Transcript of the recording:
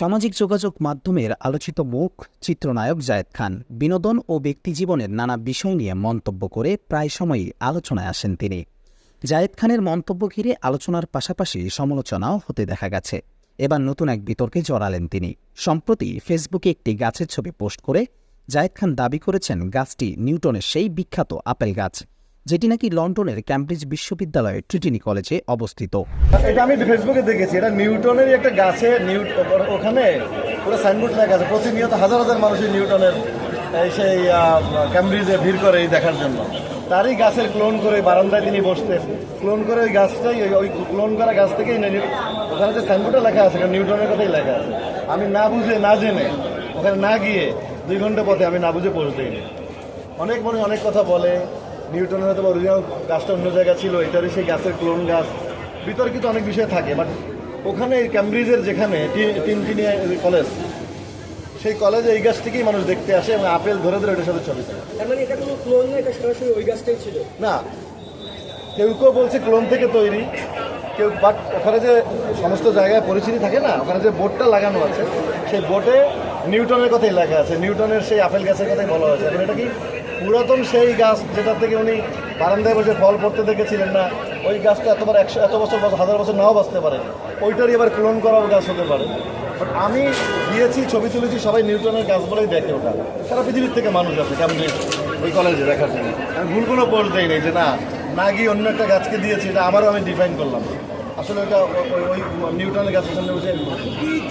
সামাজিক যোগাযোগ মাধ্যমের আলোচিত মুখ চিত্রনায়ক জায়েদ খান বিনোদন ও ব্যক্তিজীবনের নানা বিষয় নিয়ে মন্তব্য করে প্রায় সময়ই আলোচনায় আসেন তিনি। জায়েদ খানের মন্তব্য ঘিরে আলোচনার পাশাপাশি সমালোচনাও হতে দেখা গেছে। এবার নতুন এক বিতর্কে জড়ালেন তিনি। সম্প্রতি ফেসবুকে একটি গাছের ছবি পোস্ট করে জায়েদ খান দাবি করেছেন, গাছটি নিউটনের সেই বিখ্যাত আপেল গাছ। যেটি নাকি লন্ডনের ক্যামব্রিজ বিশ্ববিদ্যালয়ের ট্রিটিনি কলেজে অবস্থিত। এটা আমি ফেসবুকে দেখেছি। এটা নিউটনের একটা গাছে ওখানে পুরো সাইনবোর্ড লেখা আছে। প্রতিনিয়ত হাজার হাজার মানুষ নিউটনের সেই ক্যামব্রিজে ভিড় করে এই দেখার জন্য। তারই গাছের ক্লোন করে বারান্দায় তিনি বসতেন। ক্লোন করে ওই গাছটাই, ওই- ক্লোন করা গাছ থেকেই ওখানে যে সাইনবোর্ডে লেখা আছে নিউটনের কথাই লেখা আছে। আমি না বুঝে, না জেনে, ওখানে না গিয়ে দুই ঘণ্টা পথে আমি না বুঝে পৌঁছতেই অনেক মনে অনেক কথা বলে নিউটনের হয়তো অরিজিনাল গাছটা অন্য জায়গা ছিল এটারই সেই গাছের ক্লোন গাছ। বিতর্কিত অনেক বিষয় থাকে বাট ওখানে ক্যামব্রিজের যেখানে টিনটিনিয়া কলেজ সেই কলেজে এই গাছটিকেই মানুষ দেখতে আসে এবং আপেল ধরে ধরে ওটার সাথে ছবি। মানে এটা কোনো ক্লোন না এটা সরাসরি ওই গাছটাই ছিল? না। কেউ কেউ বলছে ক্লোন থেকে তৈরি কেউ বাট ওখানে যে সমস্ত জায়গায় পরিচিতি থাকে না ওখানে যে বোর্ডটা লাগানো আছে সেই বোর্ডে নিউটনের কথাই লেখা আছে নিউটনের সেই আপেল গাছের কথাই বলা হয়েছে। এখন এটা কি পুরাতন সেই গাছ যেটা থেকে উনি বারান্দায় বসে ফল পড়তে দেখেছিলেন না ওই গাছটা এতবার একশো এত বছর হাজার বছর নাও বাঁচতে পারে। ওইটারই এবার ক্লোন করা গাছ হতে পারে। বাট আমি গিয়েছি ছবি তুলেছি সবাই নিউটনের গাছ বলেই দেখে ওটা। সারা পৃথিবীর থেকে মানুষ আছে কেমন ওই কলেজে দেখার জন্য। আমি ভুল কোনো পোস্ট দেই নাই যে না না গিয়ে অন্য একটা গাছকে দিয়েছি এটা আবারও আমি ডিফাইন করলাম। আসলে ওটা ওই ওই নিউটনের গাছের সামনে বসে